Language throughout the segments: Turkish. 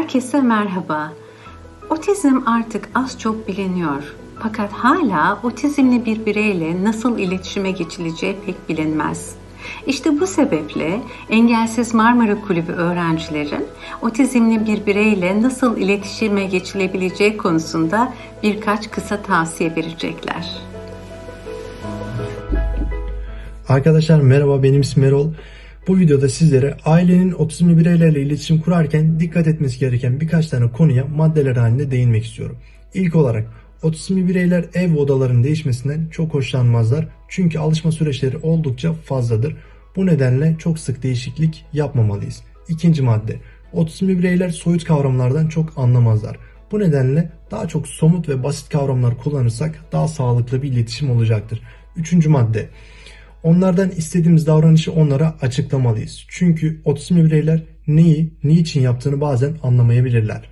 Herkese merhaba. Otizm artık az çok biliniyor. Fakat hala otizmli bir bireyle nasıl iletişime geçileceği pek bilinmez. İşte bu sebeple Engelsiz Marmara Kulübü öğrencilerin otizmli bir bireyle nasıl iletişime geçilebileceği konusunda birkaç kısa tavsiye verecekler. Arkadaşlar merhaba benim ismim Erol. Bu videoda sizlere ailenin otizmli bireylerle iletişim kurarken dikkat etmesi gereken birkaç tane konuya maddeler halinde değinmek istiyorum. İlk olarak otizmli bireyler ev odalarının değişmesinden çok hoşlanmazlar. Çünkü alışma süreçleri oldukça fazladır. Bu nedenle çok sık değişiklik yapmamalıyız. İkinci madde. Otizmli bireyler soyut kavramlardan çok anlamazlar. Bu nedenle daha çok somut ve basit kavramlar kullanırsak daha sağlıklı bir iletişim olacaktır. Üçüncü madde. Onlardan istediğimiz davranışı onlara açıklamalıyız. Çünkü otizmli bireyler neyi, niçin yaptığını bazen anlamayabilirler.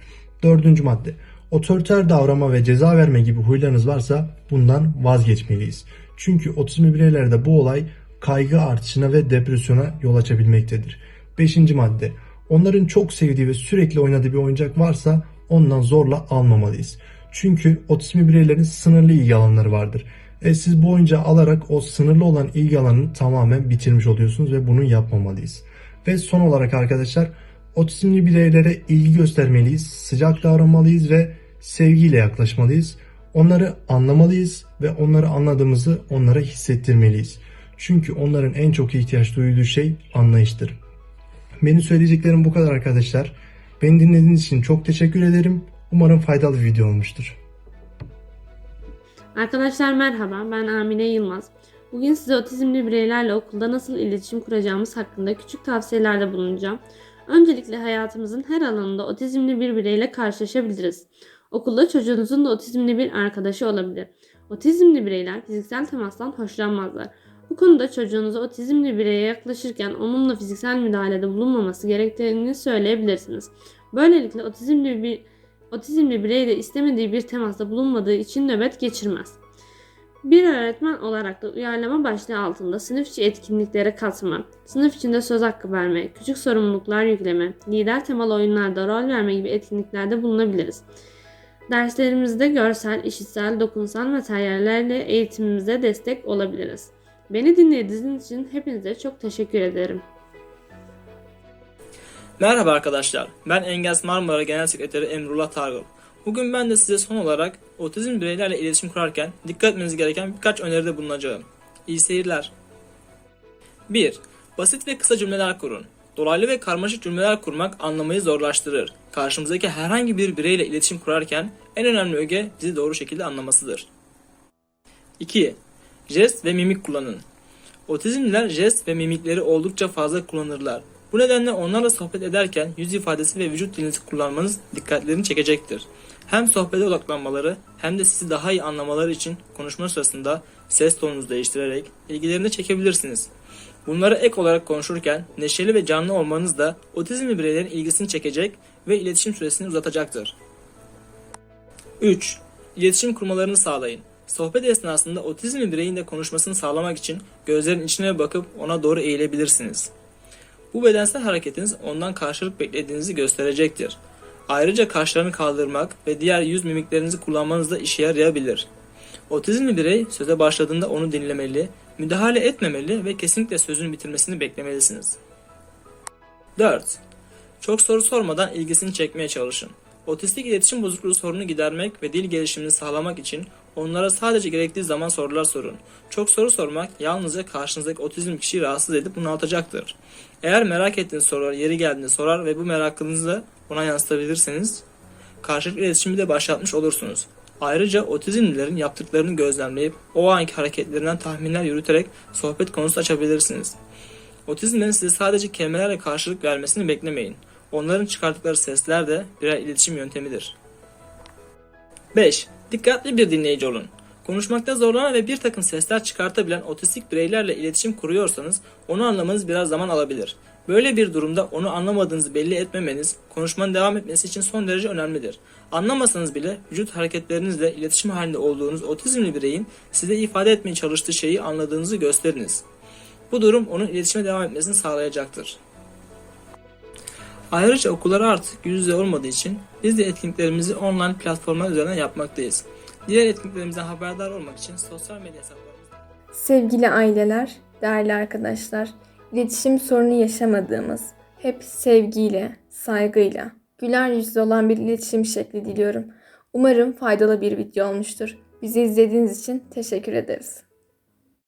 Dördüncü madde. Otoriter davranma ve ceza verme gibi huylarınız varsa bundan vazgeçmeliyiz. Çünkü otizmli bireylerde bu olay kaygı artışına ve depresyona yol açabilmektedir. Beşinci madde. Onların çok sevdiği ve sürekli oynadığı bir oyuncak varsa ondan zorla almamalıyız. Çünkü otizmli bireylerin sınırlı ilgi alanları vardır. E siz bu oyuncağı alarak o sınırlı olan ilgi alanını tamamen bitirmiş oluyorsunuz ve bunu yapmamalıyız. Ve son olarak arkadaşlar otizmli bireylere ilgi göstermeliyiz, sıcak davranmalıyız ve sevgiyle yaklaşmalıyız. Onları anlamalıyız ve onları anladığımızı onlara hissettirmeliyiz. Çünkü onların en çok ihtiyaç duyduğu şey anlayıştır. Benim söyleyeceklerim bu kadar arkadaşlar. Beni dinlediğiniz için çok teşekkür ederim. Umarım faydalı bir video olmuştur. Arkadaşlar merhaba, ben Amine Yılmaz. Bugün size otizmli bireylerle okulda nasıl iletişim kuracağımız hakkında küçük tavsiyelerde bulunacağım. Öncelikle hayatımızın her alanında otizmli bir bireyle karşılaşabiliriz. Okulda çocuğunuzun da otizmli bir arkadaşı olabilir. Otizmli bireyler fiziksel temastan hoşlanmazlar. Bu konuda çocuğunuza otizmli bireye yaklaşırken onunla fiziksel müdahalede bulunmaması gerektiğini söyleyebilirsiniz. Böylelikle otizmli bir otizmli birey de istemediği bir temasta bulunmadığı için nöbet geçirmez. Bir öğretmen olarak da uyarlama başlığı altında sınıf içi etkinliklere katma, sınıf içinde söz hakkı verme, küçük sorumluluklar yükleme, lider temalı oyunlarda rol verme gibi etkinliklerde bulunabiliriz. Derslerimizde görsel, işitsel, dokunsal materyallerle eğitimimize destek olabiliriz. Beni dinlediğiniz için hepinize çok teşekkür ederim. Merhaba arkadaşlar, ben Engelsiz Marmara Genel Sekreteri Emrullah Targıl. Bugün ben de size son olarak otizm bireylerle iletişim kurarken dikkat etmeniz gereken birkaç öneride bulunacağım. İyi seyirler. 1. Basit ve kısa cümleler kurun. Dolaylı ve karmaşık cümleler kurmak anlamayı zorlaştırır. Karşımızdaki herhangi bir bireyle iletişim kurarken en önemli öge bizi doğru şekilde anlamasıdır. 2. Jest ve mimik kullanın. Otizmliler jest ve mimikleri oldukça fazla kullanırlar. Bu nedenle onlarla sohbet ederken yüz ifadesi ve vücut dilinizi kullanmanız dikkatlerini çekecektir. Hem sohbete odaklanmaları hem de sizi daha iyi anlamaları için konuşma sırasında ses tonunuzu değiştirerek ilgilerini çekebilirsiniz. Bunlara ek olarak konuşurken neşeli ve canlı olmanız da otizmli bireylerin ilgisini çekecek ve iletişim süresini uzatacaktır. 3. İletişim kurmalarını sağlayın. Sohbet esnasında otizmli bireyin de konuşmasını sağlamak için gözlerin içine bakıp ona doğru eğilebilirsiniz. Bu bedensel hareketiniz ondan karşılık beklediğinizi gösterecektir. Ayrıca kaşlarını kaldırmak ve diğer yüz mimiklerinizi kullanmanız da işe yarayabilir. Otizmli birey söze başladığında onu dinlemeli, müdahale etmemeli ve kesinlikle sözünü bitirmesini beklemelisiniz. 4. Çok soru sormadan ilgisini çekmeye çalışın. Otistik iletişim bozukluğu sorunu gidermek ve dil gelişimini sağlamak için onlara sadece gerektiği zaman sorular sorun. Çok soru sormak yalnızca karşınızdaki otizm kişiyi rahatsız edip bunaltacaktır. Eğer merak ettiğiniz soruları yeri geldiğinde sorar ve bu merakınızı ona yansıtabilirseniz karşılıklı iletişimi de başlatmış olursunuz. Ayrıca otizmlilerin yaptıklarını gözlemleyip o anki hareketlerinden tahminler yürüterek sohbet konusu açabilirsiniz. Otizmlerin size sadece kelimelerle karşılık vermesini beklemeyin. Onların çıkarttıkları sesler de birer iletişim yöntemidir. 5. Dikkatli bir dinleyici olun. Konuşmakta zorlanan ve bir takım sesler çıkartabilen otistik bireylerle iletişim kuruyorsanız onu anlamanız biraz zaman alabilir. Böyle bir durumda onu anlamadığınızı belli etmemeniz konuşmanın devam etmesi için son derece önemlidir. Anlamasanız bile vücut hareketlerinizle iletişim halinde olduğunuz otizmli bireyin size ifade etmeye çalıştığı şeyi anladığınızı gösteriniz. Bu durum onun iletişime devam etmesini sağlayacaktır. Ayrıca okullar artık yüz yüze olmadığı için biz de etkinliklerimizi online platformlar üzerinden yapmaktayız. Diğer etkinliklerimizden haberdar olmak için sosyal medya hesaplarımızda Sevgili aileler, değerli arkadaşlar, iletişim sorunu yaşamadığımız, hep sevgiyle, saygıyla, güler yüzlü olan bir iletişim şekli diliyorum. Umarım faydalı bir video olmuştur. Bizi izlediğiniz için teşekkür ederiz.